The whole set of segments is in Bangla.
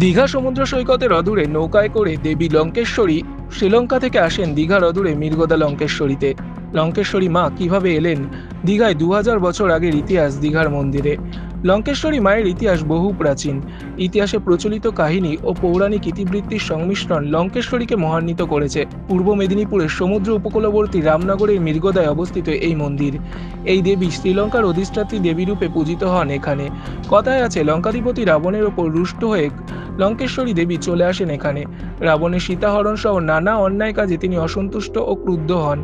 দীঘা সমুদ্র সৈকতের অদূরে নৌকায় করে দেবী লঙ্কেশ্বরী শ্রীলঙ্কা থেকে আসেন দীঘার অদূরে মির্গদা লঙ্কেশ্বরীতে। লঙ্কেশ্বরী মা কীভাবে এলেন? দীঘায় দু হাজার বছর আগের ইতিহাস দীঘার মন্দিরে। লঙ্কেশ্বরী মায়ের ইতিহাস বহু প্রাচীন। ইতিহাসে প্রচলিত কাহিনী ও পৌরাণিক ইতিবৃত্তির সংমিশ্রণ লঙ্কেশ্বরীকে মহান্বিত করেছে। পূর্ব মেদিনীপুরের সমুদ্র উপকূলবর্তী রামনগরের মির্গদায় অবস্থিত এই মন্দির। এই দেবী শ্রীলঙ্কার অধিষ্ঠাত্রী দেবীরূপে পূজিত হন এখানে। কথায় আছে, লঙ্কাধিপতি রাবণের ওপর রুষ্ট হয়ে লঙ্কেশ্বরী দেবী চলে আসেন এখানে। রাবণের সীতাহরণ সহ নানা অন্যায় কাজে তিনি অসন্তুষ্ট ও ক্রুদ্ধ হন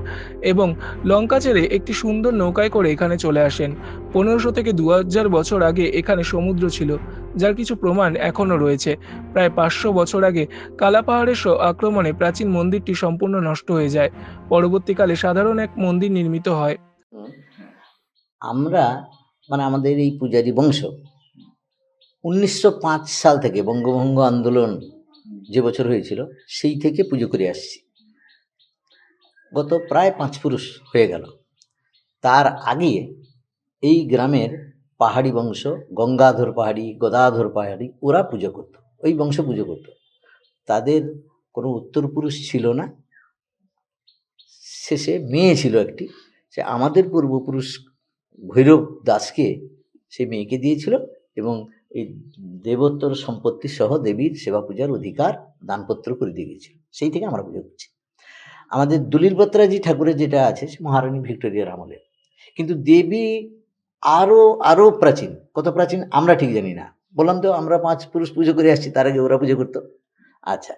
এবং লঙ্কা ছেড়ে একটি সুন্দর নৌকায় করে এখানে চলে আসেন। পনেরোশো থেকে দু হাজার বছর আগে এখানে সমুদ্র ছিল, যার কিছু প্রমাণ এখনও রয়েছে। প্রায় পাঁচশো বছর আগে কালাপাহাড়ের আক্রমণে প্রাচীন মন্দিরটি সম্পূর্ণ নষ্ট হয়ে যায়। পরবর্তীকালে সাধারণ এক মন্দির নির্মিত হয়। আমরা মানে আমাদের এই পূজারী বংশ উনিশশো পাঁচ সাল থেকে বঙ্গভঙ্গ আন্দোলন যে বছর হয়েছিল, সেই থেকে পুজো করে আসছি। গত প্রায় পাঁচ পুরুষ হয়ে গেল। তার আগে এই গ্রামের পাহাড়ি বংশ, গঙ্গাধর পাহাড়ি, গদাধর পাহাড়ি, ওরা পুজো করত, ওই বংশ পুজো করত। তাদের কোনো উত্তর পুরুষ ছিল না। শেষে মেয়ে ছিল একটি, সে আমাদের পূর্বপুরুষ ভৈরব দাসকে সে মেয়েকে দিয়েছিল এবং এই দেবোত্তর সম্পত্তি সহ দেবীর সেবা পূজার অধিকার দানপত্র করে দিয়ে গেছিল। সেই থেকে আমরা পুজো করছি। আমাদের দলিল বত্রাজি ঠাকুরের যেটা আছে, সে মহারানী ভিক্টোরিয়ার আমলে কিন্তু দেবী আরও আরও প্রাচীন। কত প্রাচীন আমরা ঠিক জানি না। বললাম তো, আমরা পাঁচ পুরুষ পুজো করে আসছি, তার আগে ওরা পুজো করতো। আচ্ছা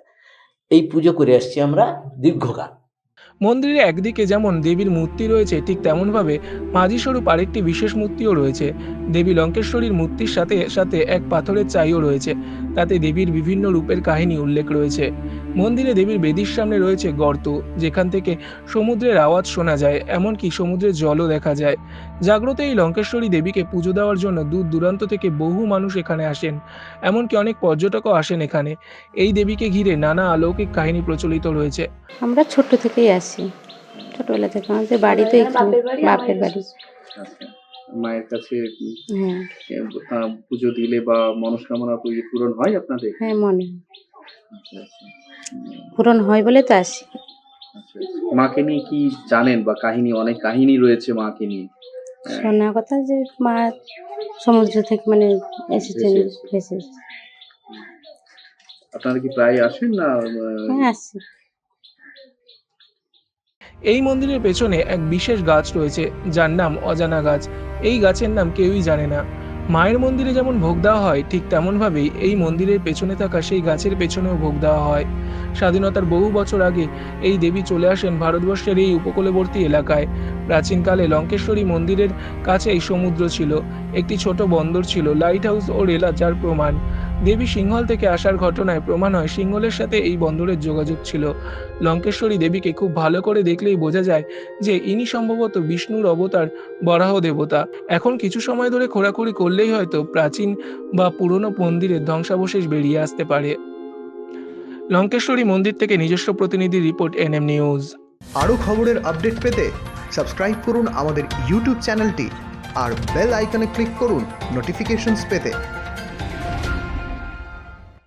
এই পুজো করে আসছি আমরা দীর্ঘকাল। মন্দিরে একদিকে যেমন দেবীর মূর্তি রয়েছে, ঠিক তেমনভাবে মাঝি স্বরূপ আরেকটি বিশেষ মূর্তিও রয়েছে। দেবী লঙ্কেশ্বরীর মূর্তির সাথে সাথে এক পাথরের চাইও রয়েছে। তাতে দেবীর বিভিন্ন রূপের কাহিনী উল্লেখ রয়েছে। মন্দিরে দেবীর বেদির সামনে রয়েছে গর্ত, যেখান থেকে সমুদ্রের আওয়াজ শোনা যায়, এমনকি সমুদ্রের জলও দেখা যায়। জাগ্রত এই লঙ্কেশ্বরী দেবীকে পুজো দেওয়ার জন্য দূর দূরান্ত থেকে বহু মানুষ এখানে আসেন, এমনকি অনেক পর্যটকও আসেন এখানে। এই দেবীকে ঘিরে নানা অলৌকিক কাহিনী প্রচলিত রয়েছে। আমরা ছোট থেকেই আসি। ছোটবেলা থেকে আমাদের বাড়ি তো এখানে বাপের বাড়ি আচ্ছা মায়ের কাছে হ্যাঁ। পুজো দিলে বা মনস্কামনা পুজো পূরণ হয় আপনাদের? হ্যাঁ মনে। আচ্ছা আচ্ছা। পূরণ হয় বলে তো আসি। আচ্ছা, আচ্ছা। মাকে নিয়ে কি জানেন বা কাহিনী অনেক কাহিনী রয়েছে মাকে নিয়ে? হ্যাঁ, শোনা কথা যে মা সমুদ্র থেকে মানে এসেছেন এসেছে। আপনারা কি প্রায় আসেন না? হ্যাঁ আসি। এই মন্দিরের পেছনে এক বিশেষ গাছ রয়েছে, যার নাম অজানা গাছ। এই গাছের নাম কেউই জানে না। মায়ের মন্দিরে যেমন ভোগ দেওয়া হয়, ঠিক তেমনভাবেই এই মন্দিরের পেছনে থাকা সেই গাছের পেছনেও ভোগ দেওয়া হয়। স্বাধীনতার বহু বছর আগে এই দেবী চলে আসেন ভারতবর্ষের এই উপকূলবর্তী এলাকায়। প্রাচীনকালে লঙ্কেশ্বরী মন্দিরের কাছেই সমুদ্র ছিল। একটি ছোট বন্দর ছিল লাইট হাউস ও রেলা যার প্রমাণ। দেবী সিংহল থেকে আসার ঘটনায় প্রমাণ হয় সিংহলের সাথে এই বন্দরের যোগাযোগ ছিল। লঙ্কেশ্বরী দেবীকে খুব ভালো করে দেখলেই বোঝা যায় যে ইনি সম্ভবত বিষ্ণুর অবতার বরাহ দেবতা। এখন কিছু সময় ধরে খোঁড়াখুড়ি করলেই হয়তো প্রাচীন বা পুরনো মন্দিরের ধ্বংসাবশেষ বেরিয়ে আসতে পারে। লঙ্কেশ্বরী মন্দির থেকে নিজস্ব প্রতিনিধি রিপোর্ট, এনএম নিউজ। আরও খবরের আপডেট পেতে সাবস্ক্রাইব করুন আমাদের ইউটিউব চ্যানেলটি আর বেল আইকনে ক্লিক করুন নোটিফিকেশনস পেতে।